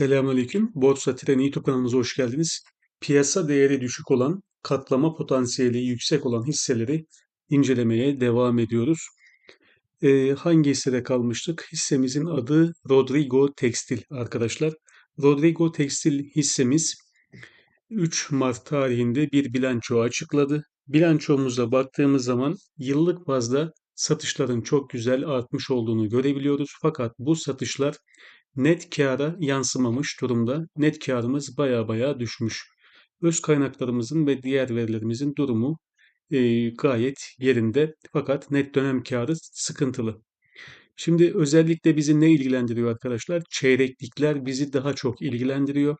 Selamünaleyküm. Borsa Treni YouTube kanalımıza hoş geldiniz. Piyasa değeri düşük olan, katlama potansiyeli yüksek olan hisseleri incelemeye devam ediyoruz. Ee, hangi hissede kalmıştık? Hissemizin adı Rodrigo Tekstil arkadaşlar. Rodrigo Tekstil hissemiz 3 Mart tarihinde bir bilanço açıkladı. Bilançomuza baktığımız zaman yıllık bazda satışların çok güzel artmış olduğunu görebiliyoruz. Fakat bu satışlar net kâra yansımamış durumda. Net kârımız baya baya düşmüş. Öz kaynaklarımızın ve diğer verilerimizin durumu e, gayet yerinde. Fakat net dönem kârı sıkıntılı. Şimdi özellikle bizi ne ilgilendiriyor arkadaşlar? Çeyreklikler bizi daha çok ilgilendiriyor.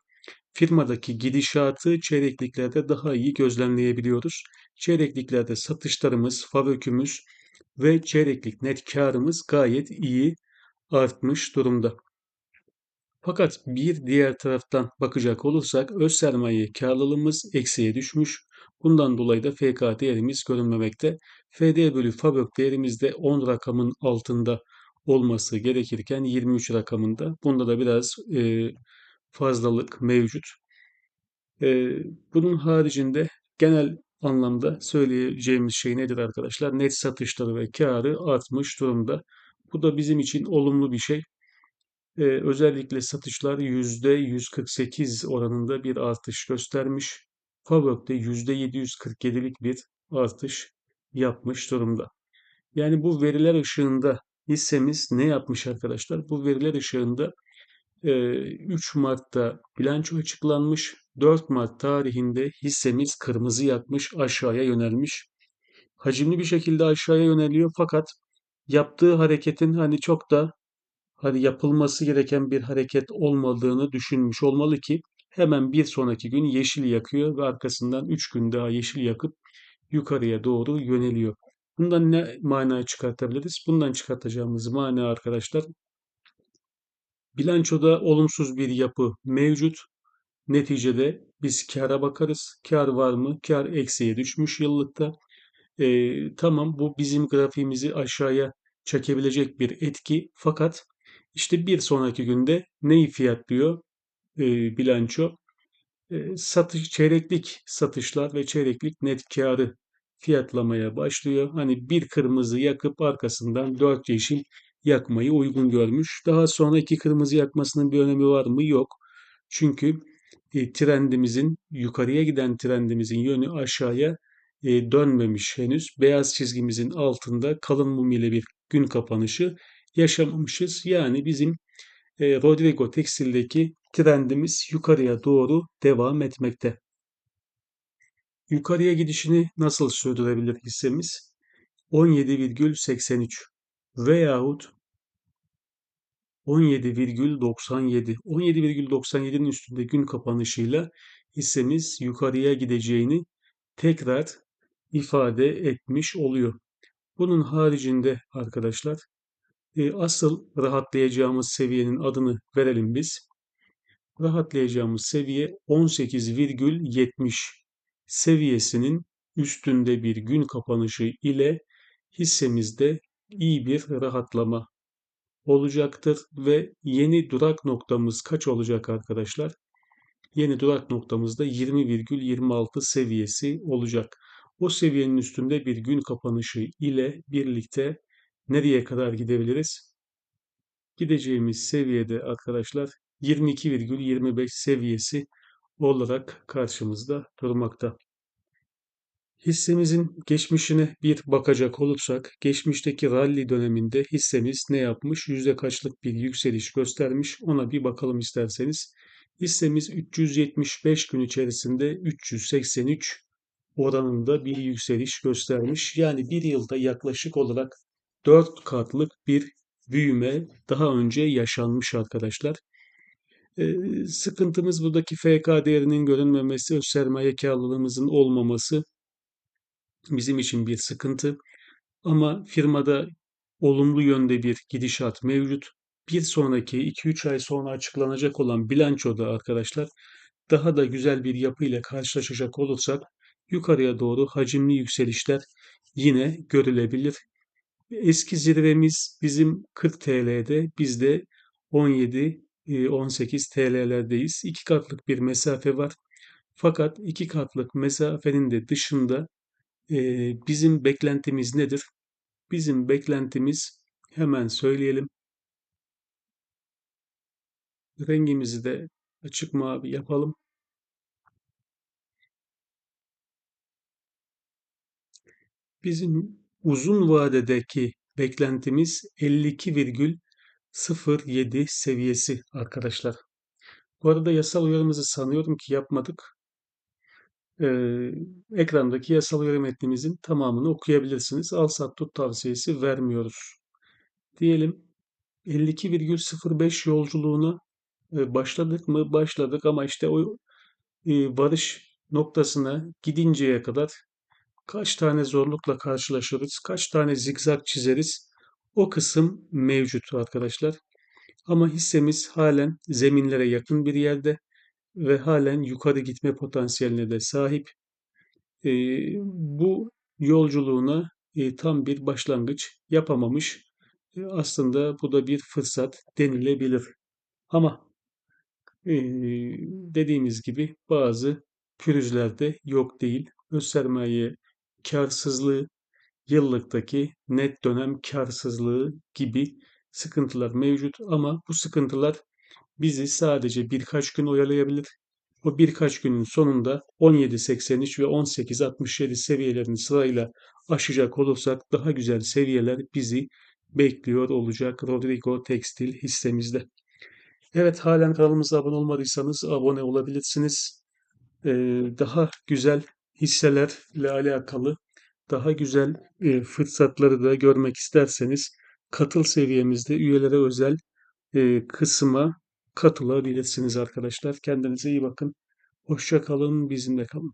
Firmadaki gidişatı çeyrekliklerde daha iyi gözlemleyebiliyoruz. Çeyrekliklerde satışlarımız, fabrikümüz ve çeyreklik net karımız gayet iyi artmış durumda. Fakat bir diğer taraftan bakacak olursak öz sermaye karlılığımız eksiye düşmüş. Bundan dolayı da FK değerimiz görünmemekte. FD bölü FABÖK değerimiz de 10 rakamın altında olması gerekirken 23 rakamında. Bunda da biraz e, fazlalık mevcut. E, bunun haricinde genel anlamda söyleyeceğimiz şey nedir arkadaşlar? Net satışları ve karı artmış durumda. Bu da bizim için olumlu bir şey. Özellikle satışlar %148 oranında bir artış göstermiş. Fabök'te %747'lik bir artış yapmış durumda. Yani bu veriler ışığında hissemiz ne yapmış arkadaşlar? Bu veriler ışığında 3 Mart'ta bilanço açıklanmış. 4 Mart tarihinde hissemiz kırmızı yakmış, aşağıya yönelmiş. Hacimli bir şekilde aşağıya yöneliyor fakat yaptığı hareketin hani çok da hani yapılması gereken bir hareket olmadığını düşünmüş olmalı ki hemen bir sonraki gün yeşil yakıyor ve arkasından 3 gün daha yeşil yakıp yukarıya doğru yöneliyor. Bundan ne mana çıkartabiliriz? Bundan çıkartacağımız mana arkadaşlar bilançoda olumsuz bir yapı mevcut. Neticede biz kâra bakarız. Kar var mı? Kar eksiye düşmüş yıllıkta. Ee, tamam bu bizim grafiğimizi aşağıya çekebilecek bir etki fakat işte bir sonraki günde neyi fiyatlıyor e, bilanço? E, satış, çeyreklik satışlar ve çeyreklik net karı fiyatlamaya başlıyor. Hani bir kırmızı yakıp arkasından dört yeşil yakmayı uygun görmüş. Daha sonra iki kırmızı yakmasının bir önemi var mı? Yok. Çünkü e, trendimizin yukarıya giden trendimizin yönü aşağıya e, dönmemiş henüz. Beyaz çizgimizin altında kalın mum ile bir gün kapanışı yaşamamışız. Yani bizim e, Rodrigo Tekstil'deki trendimiz yukarıya doğru devam etmekte. Yukarıya gidişini nasıl sürdürebilir hissemiz? 17,83 veyahut 17,97 17,97'nin üstünde gün kapanışıyla hissemiz yukarıya gideceğini tekrar ifade etmiş oluyor. Bunun haricinde arkadaşlar e, asıl rahatlayacağımız seviyenin adını verelim biz. Rahatlayacağımız seviye 18,70 seviyesinin üstünde bir gün kapanışı ile hissemizde iyi bir rahatlama olacaktır ve yeni durak noktamız kaç olacak arkadaşlar? Yeni durak noktamızda 20,26 seviyesi olacak. O seviyenin üstünde bir gün kapanışı ile birlikte nereye kadar gidebiliriz? Gideceğimiz seviyede arkadaşlar 22,25 seviyesi olarak karşımızda durmakta. Hissemizin geçmişine bir bakacak olursak, geçmişteki rally döneminde hissemiz ne yapmış? Yüzde kaçlık bir yükseliş göstermiş? Ona bir bakalım isterseniz. Hissemiz 375 gün içerisinde 383 oranında bir yükseliş göstermiş. Yani bir yılda yaklaşık olarak 4 katlık bir büyüme daha önce yaşanmış arkadaşlar. Ee, sıkıntımız buradaki FK değerinin görünmemesi, öz sermaye karlılığımızın olmaması bizim için bir sıkıntı. Ama firmada olumlu yönde bir gidişat mevcut. Bir sonraki 2-3 ay sonra açıklanacak olan bilançoda arkadaşlar daha da güzel bir yapı ile karşılaşacak olursak yukarıya doğru hacimli yükselişler yine görülebilir. Eski zirvemiz bizim 40 TL'de bizde 17 e, 18 TL'lerdeyiz. İki katlık bir mesafe var. Fakat iki katlık mesafenin de dışında e, bizim beklentimiz nedir? Bizim beklentimiz hemen söyleyelim. Rengimizi de açık mavi yapalım. Bizim uzun vadedeki beklentimiz 52,07 seviyesi arkadaşlar. Bu arada yasal uyarımızı sanıyorum ki yapmadık. Ee, ekrandaki yasal uyarı metnimizin tamamını okuyabilirsiniz. Al sat tut tavsiyesi vermiyoruz. Diyelim 52,05 yolculuğuna e, başladık mı? Başladık ama işte o e, varış noktasına gidinceye kadar kaç tane zorlukla karşılaşırız, kaç tane zigzag çizeriz o kısım mevcut arkadaşlar. Ama hissemiz halen zeminlere yakın bir yerde ve halen yukarı gitme potansiyeline de sahip. E, bu yolculuğuna e, tam bir başlangıç yapamamış. E, aslında bu da bir fırsat denilebilir. Ama e, dediğimiz gibi bazı pürüzler de yok değil. Öz sermaye karsızlığı, yıllıktaki net dönem karsızlığı gibi sıkıntılar mevcut ama bu sıkıntılar bizi sadece birkaç gün oyalayabilir. O birkaç günün sonunda 17.83 ve 18.67 seviyelerini sırayla aşacak olursak daha güzel seviyeler bizi bekliyor olacak Rodrigo Tekstil hissemizde. Evet halen kanalımıza abone olmadıysanız abone olabilirsiniz. Ee, daha güzel hisselerle alakalı daha güzel e, fırsatları da görmek isterseniz katıl seviyemizde üyelere özel e, kısma katılabilirsiniz arkadaşlar. Kendinize iyi bakın. Hoşça kalın, bizimle kalın.